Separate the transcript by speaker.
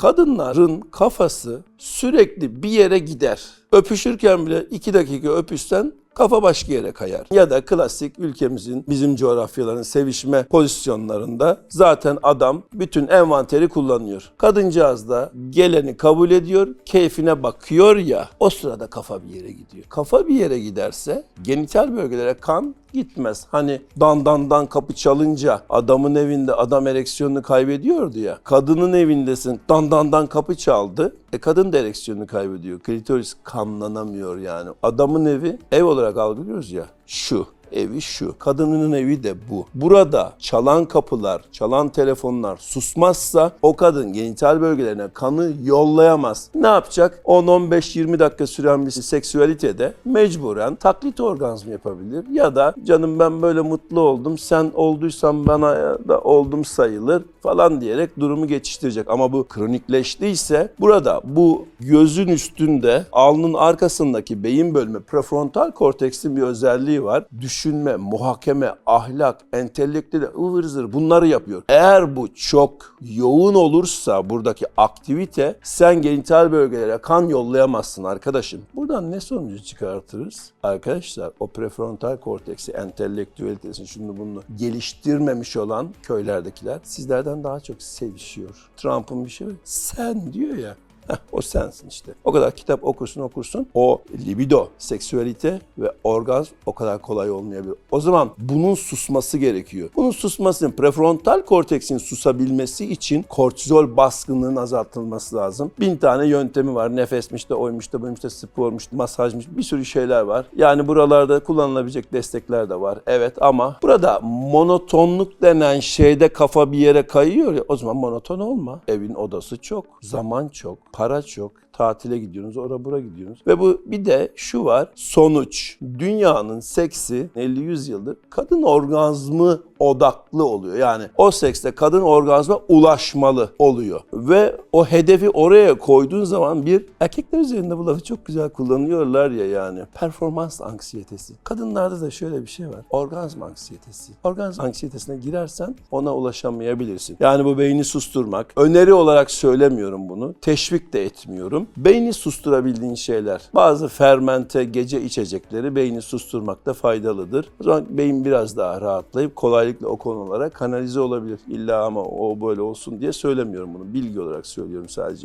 Speaker 1: Kadınların kafası sürekli bir yere gider. Öpüşürken bile iki dakika öpüşsen kafa başka yere kayar. Ya da klasik ülkemizin, bizim coğrafyaların sevişme pozisyonlarında zaten adam bütün envanteri kullanıyor. Kadıncağız da geleni kabul ediyor, keyfine bakıyor ya o sırada kafa bir yere gidiyor. Kafa bir yere giderse genital bölgelere kan gitmez. Hani dan dan dan kapı çalınca adamın evinde adam ereksiyonunu kaybediyordu ya. Kadının evindesin dan dan dan kapı çaldı. E kadın da ereksiyonunu kaybediyor. Klitoris kanlanamıyor yani. Adamın evi ev olarak algılıyoruz ya. Şu evi şu. Kadının evi de bu. Burada çalan kapılar, çalan telefonlar susmazsa o kadın genital bölgelerine kanı yollayamaz. Ne yapacak? 10-15-20 dakika süren bir seksüalitede mecburen taklit orgazm yapabilir. Ya da canım ben böyle mutlu oldum, sen olduysan bana da oldum sayılır falan diyerek durumu geçiştirecek. Ama bu kronikleştiyse burada bu gözün üstünde alnın arkasındaki beyin bölümü prefrontal korteksin bir özelliği var. Düşünme, muhakeme, ahlak, entelektüel ıvır zıvır bunları yapıyor. Eğer bu çok yoğun olursa buradaki aktivite sen genital bölgelere kan yollayamazsın arkadaşım. Buradan ne sonucu çıkartırız? Arkadaşlar o prefrontal korteksi, entelektüelitesini şunu bunu geliştirmemiş olan köylerdekiler sizlerden daha çok sevişiyor. Trump'ın bir şey var. Sen diyor ya. O sensin işte. O kadar kitap okursun okursun. O libido, seksüelite ve orgazm o kadar kolay olmayabilir. O zaman bunun susması gerekiyor. Bunun susması, prefrontal korteksin susabilmesi için kortizol baskınlığının azaltılması lazım. Bin tane yöntemi var. Nefesmiş de, oymuş da, buymuş da, spormuş, masajmış bir sürü şeyler var. Yani buralarda kullanılabilecek destekler de var. Evet ama burada monotonluk denen şeyde kafa bir yere kayıyor ya o zaman monoton olma. Evin odası çok, zaman çok, para çok, tatile gidiyorsunuz, ora bura gidiyorsunuz. Ve bu bir de şu var, sonuç. Dünyanın seksi 50-100 yıldır kadın orgazmı odaklı oluyor. Yani o sekste kadın orgazma ulaşmalı oluyor. Ve o hedefi oraya koyduğun zaman bir erkekler üzerinde bu lafı çok güzel kullanıyorlar ya yani. Performans anksiyetesi. Kadınlarda da şöyle bir şey var. Orgazm anksiyetesi. Orgazm anksiyetesine girersen ona ulaşamayabilirsin. Yani bu beyni susturmak. Öneri olarak söylemiyorum bunu. Teşvik de etmiyorum. Beyni susturabildiğin şeyler. Bazı fermente gece içecekleri beyni susturmakta faydalıdır. O zaman beyin biraz daha rahatlayıp kolaylıkla o konulara kanalize olabilir. İlla ama o böyle olsun diye söylemiyorum bunu. Bilgi olarak söylüyorum sadece.